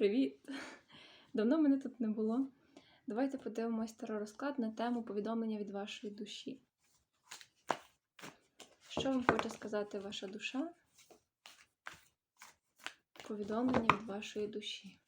Привіт! Давно мене тут не було. Давайте подивимось розклад на тему повідомлення від вашої душі. Що вам хоче сказати ваша душа? Повідомлення від вашої душі.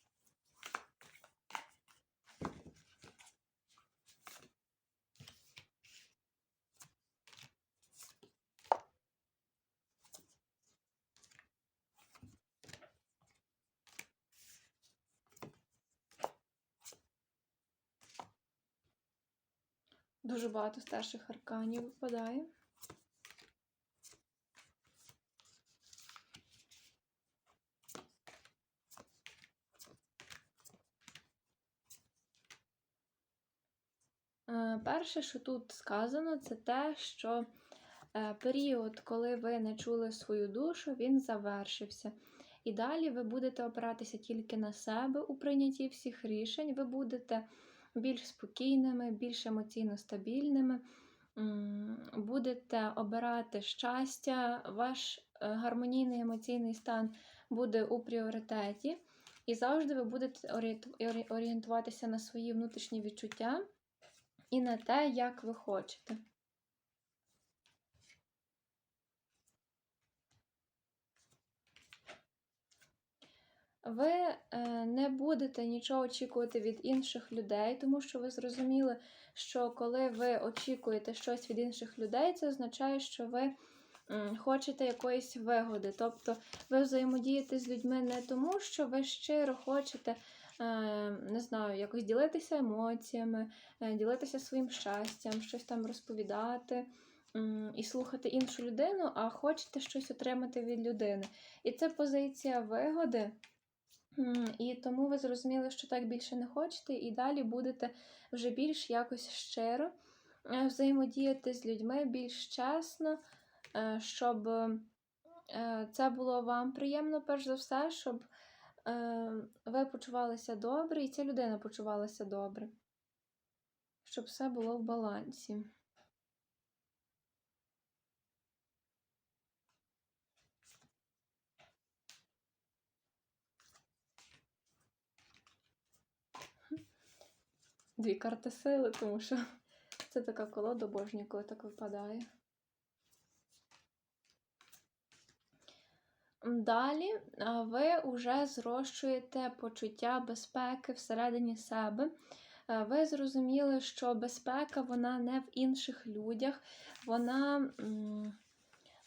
Дуже багато старших арканів випадає. Е, Перше, що тут сказано, це те, що е, період, коли ви не чули свою душу, він завершився. І далі ви будете опиратися тільки на себе у прийнятті всіх рішень. Ви будете більш спокійними, більш емоційно стабільними, будете обирати щастя, ваш е, гармонійний емоційний стан буде у пріоритеті, і завжди ви будете орієнтуватися на свої внутрішні відчуття і на те, як ви хочете. Ви е, не будете нічого очікувати від інших людей, тому що ви зрозуміли, що коли ви очікуєте щось від інших людей, це означає, що ви хочете якоїсь вигоди. Тобто ви взаємодієте з людьми не тому, що ви щиро хочете, е, не знаю, якось ділитися емоціями, е, ділитися своїм щастям, щось там розповідати. І слухати іншу людину, а хочете щось отримати від людини. І це позиція вигоди, і тому ви зрозуміли, що так більше не хочете, і далі будете вже більш якось щиро е, взаємодіяти з людьми більш чесно, е, щоб е, це було вам приємно, перш за все, щоб ви почувалися добре, і ця людина почувалася добре, щоб все було в балансі. Дві карти сили, тому що це така колода божня, коли так випадає. Далі ви вже зрощуєте почуття безпеки всередині себе. Ви зрозуміли, що безпека вона не в інших людях, вона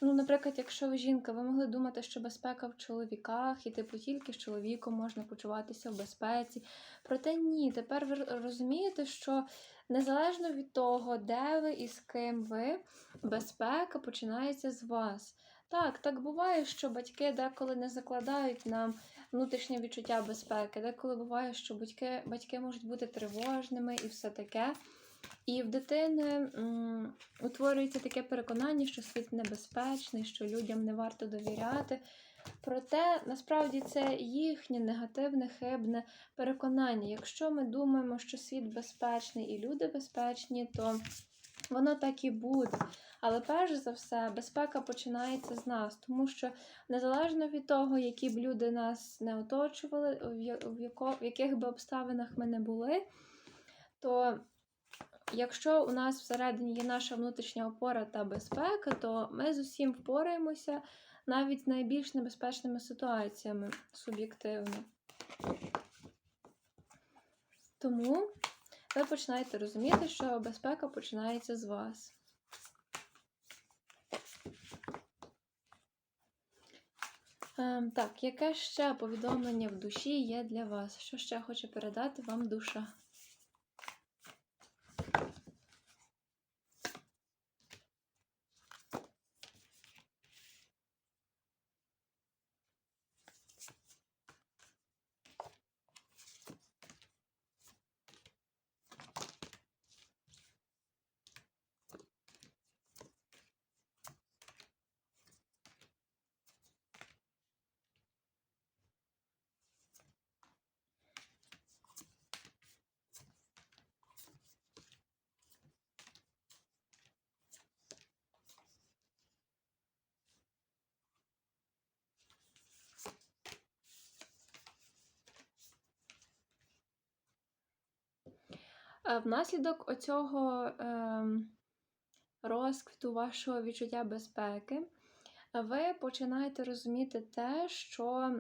Ну, наприклад, якщо ви жінка, ви могли думати, що безпека в чоловіках, і типу тільки з чоловіком можна почуватися в безпеці. Проте ні, тепер ви розумієте, що незалежно від того, де ви і з ким ви, безпека починається з вас. Так, так буває, що батьки деколи не закладають нам внутрішнє відчуття безпеки, деколи буває, що батьки, батьки можуть бути тривожними і все таке. І в дитини утворюється таке переконання, що світ небезпечний, що людям не варто довіряти. Проте насправді це їхнє негативне, хибне переконання. Якщо ми думаємо, що світ безпечний і люди безпечні, то воно так і буде. Але перш за все, безпека починається з нас, тому що незалежно від того, які б люди нас не оточували, в яких би обставинах ми не були, то Якщо у нас всередині є наша внутрішня опора та безпека, то ми з усім впораємося навіть з найбільш небезпечними ситуаціями суб'єктивно. Тому ви починаєте розуміти, що безпека починається з вас. Ем, так, яке ще повідомлення в душі є для вас? Що ще хоче передати вам душа? Внаслідок оцього ем, розквіту вашого відчуття безпеки, ви починаєте розуміти те, що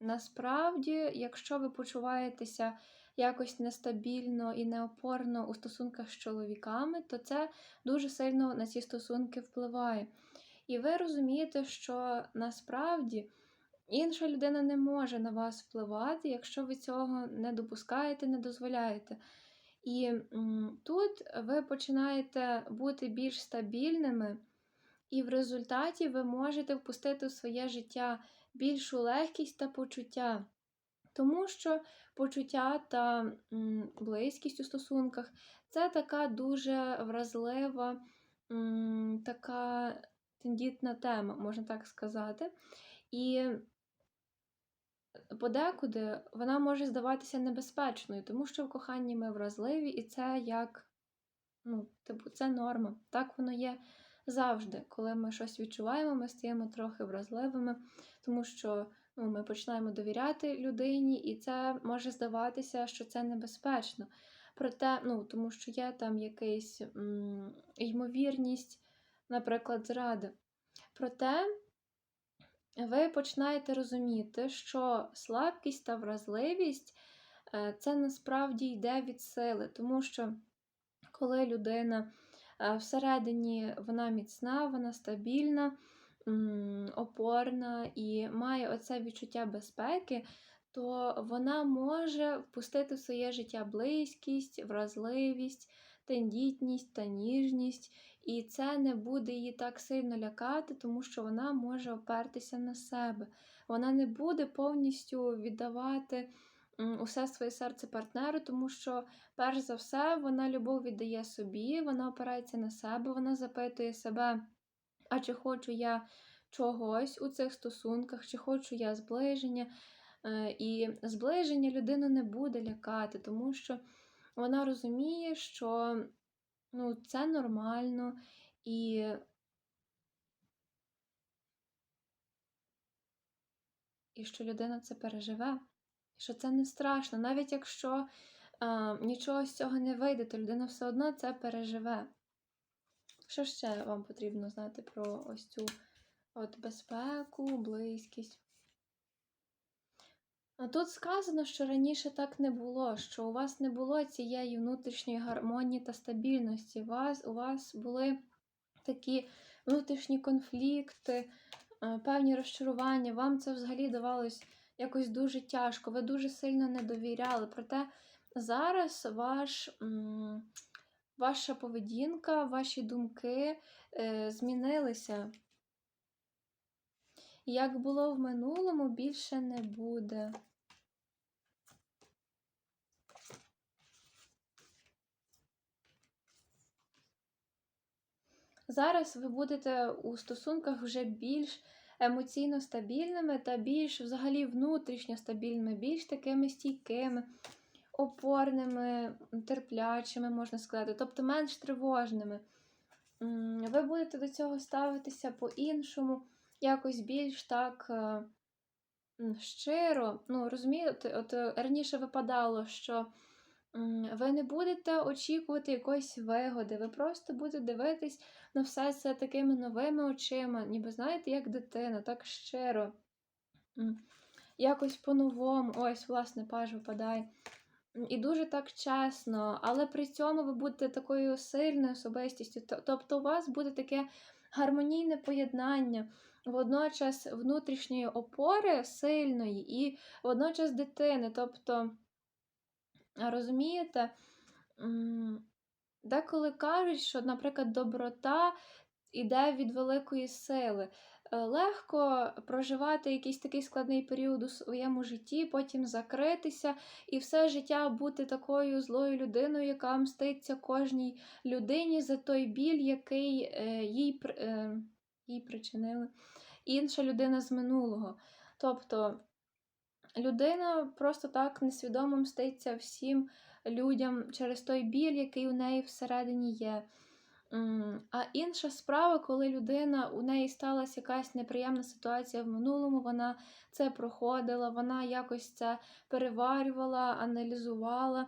насправді, якщо ви почуваєтеся якось нестабільно і неопорно у стосунках з чоловіками, то це дуже сильно на ці стосунки впливає. І ви розумієте, що насправді інша людина не може на вас впливати, якщо ви цього не допускаєте, не дозволяєте. І тут ви починаєте бути більш стабільними, і в результаті ви можете впустити в своє життя більшу легкість та почуття. Тому що почуття та близькість у стосунках це така дуже вразлива, така тендітна тема, можна так сказати. І подекуди вона може здаватися небезпечною, тому що в коханні ми вразливі, і це як, ну, типу, це норма. Так воно є завжди. Коли ми щось відчуваємо, ми стаємо трохи вразливими, тому що ну, ми починаємо довіряти людині, і це може здаватися, що це небезпечно. Проте, ну, тому що є там якась ймовірність, наприклад, зради. Проте ви починаєте розуміти, що слабкість та вразливість е, це насправді йде від сили, тому що коли людина е, всередині вона міцна, вона стабільна, опорна і має оце відчуття безпеки, то вона може впустити в своє життя близькість, вразливість, тендітність та ніжність. І це не буде її так сильно лякати, тому що вона може опертися на себе. Вона не буде повністю віддавати усе своє серце партнеру, тому що, перш за все, вона любов віддає собі, вона опирається на себе, вона запитує себе, а чи хочу я чогось у цих стосунках, чи хочу я зближення. Е, і зближення людину не буде лякати, тому що вона розуміє, що Ну, це нормально і і що людина це переживе, що це не страшно. Навіть якщо а, нічого з цього не вийде, то людина все одно це переживе. Що ще вам потрібно знати про ось цю от безпеку, близькість? А тут сказано, що раніше так не було, що у вас не було цієї внутрішньої гармонії та стабільності. У вас, у вас були такі внутрішні конфлікти, е, певні розчарування. Вам це взагалі давалось якось дуже тяжко, ви дуже сильно не довіряли. Проте зараз ваш, ваша поведінка, ваші думки е, змінилися. Як було в минулому, більше не буде. Зараз ви будете у стосунках вже більш емоційно стабільними та більш взагалі внутрішньо стабільними, більш такими стійкими, опорними, терплячими, можна сказати, тобто менш тривожними. Ви будете до цього ставитися по-іншому, якось більш так е, щиро. Ну, розумієте, от раніше випадало, що ви не будете очікувати якоїсь вигоди, ви просто будете дивитись на все це такими новими очима, ніби знаєте, як дитина, так щиро. Якось по-новому, ось, власне, паж випадає. І дуже так чесно, але при цьому ви будете такою сильною особистістю. Тобто у вас буде таке гармонійне поєднання, водночас внутрішньої опори сильної і водночас дитини. Тобто Розумієте? Деколи кажуть, що, наприклад, доброта йде від великої сили. Е, легко проживати якийсь такий складний період у своєму житті, потім закритися і все життя бути такою злою людиною, яка мститься кожній людині за той біль, який е, їй, е, їй причинила інша людина з минулого. Тобто людина просто так несвідомо мститься всім людям через той біль, який у неї всередині є. А інша справа, коли людина у неї сталася якась неприємна ситуація в минулому, вона це проходила, вона якось це переварювала, аналізувала.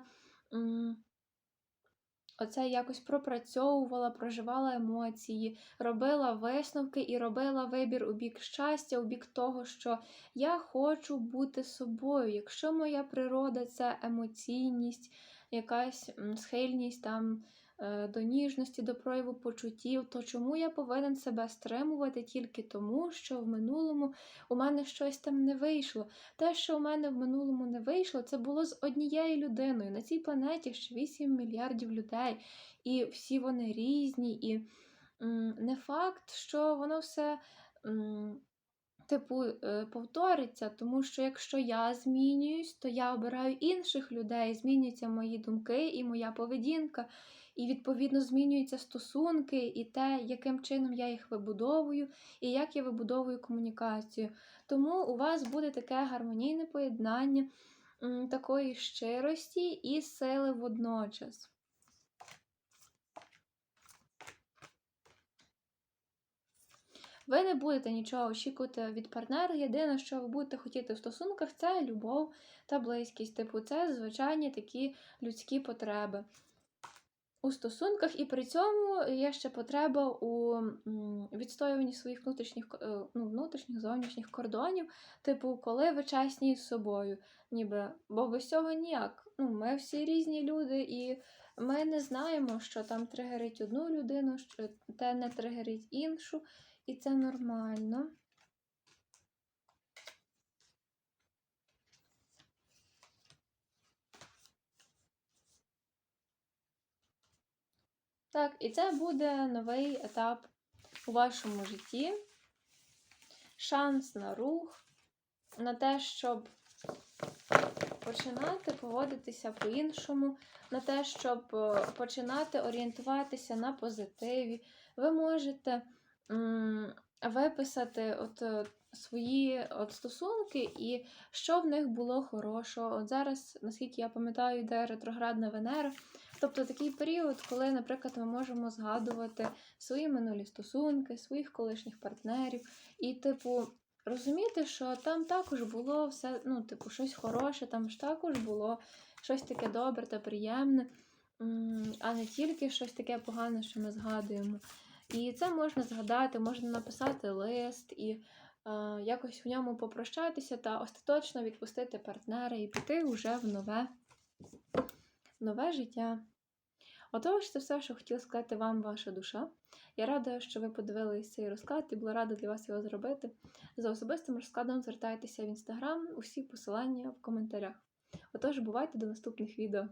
Оце якось пропрацьовувала, проживала емоції, робила висновки і робила вибір у бік щастя, у бік того, що я хочу бути собою. Якщо моя природа це емоційність, якась схильність там. Е, До ніжності, до прояву почуттів, то чому я повинен себе стримувати тільки тому, що в минулому у мене щось там не вийшло. Те, що у мене в минулому не вийшло, це було з однією людиною. На цій планеті ще 8 мільярдів людей, і всі вони різні, і не факт, що воно все. Типу, е, повториться, тому що якщо я змінююсь, то я обираю інших людей, змінюються мої думки і моя поведінка, і відповідно змінюються стосунки, і те, яким чином я їх вибудовую, і як я вибудовую комунікацію. Тому у вас буде таке гармонійне поєднання такої щирості і сили водночас. Ви не будете нічого очікувати від партнера. Єдине, що ви будете хотіти в стосунках, це любов та близькість. Типу, це звичайні такі людські потреби. У стосунках, і при цьому є ще потреба у відстоюванні своїх внутрішніх е, ну, внутрішніх зовнішніх кордонів, типу, коли ви чесні з собою, ніби, бо без цього ніяк. Ну, ми всі різні люди, і ми не знаємо, що там тригерить одну людину, що те не тригерить іншу, і це нормально. Так, і це буде новий етап у вашому житті. Шанс на рух, на те, щоб починати поводитися по-іншому, на те, щоб е, починати орієнтуватися на позитиві. Ви можете виписати от, свої от стосунки і що в них було хорошого. От зараз, наскільки я пам'ятаю, йде ретроградна Венера. Тобто такий період, коли, наприклад, ми можемо згадувати свої минулі стосунки, своїх колишніх партнерів, і, типу, розуміти, що там також було все, ну, типу, щось хороше, там ж також було щось таке добре та приємне, а не тільки щось таке погане, що ми згадуємо. І це можна згадати, можна написати лист і якось в ньому попрощатися та остаточно відпустити партнера і піти вже в нове, нове життя. Отож, це все, що хотіла сказати вам ваша душа. Я рада, що ви подивилися цей розклад і була рада для вас його зробити. За особистим розкладом звертайтеся в інстаграм, усі посилання в коментарях. Отож, бувайте до наступних відео.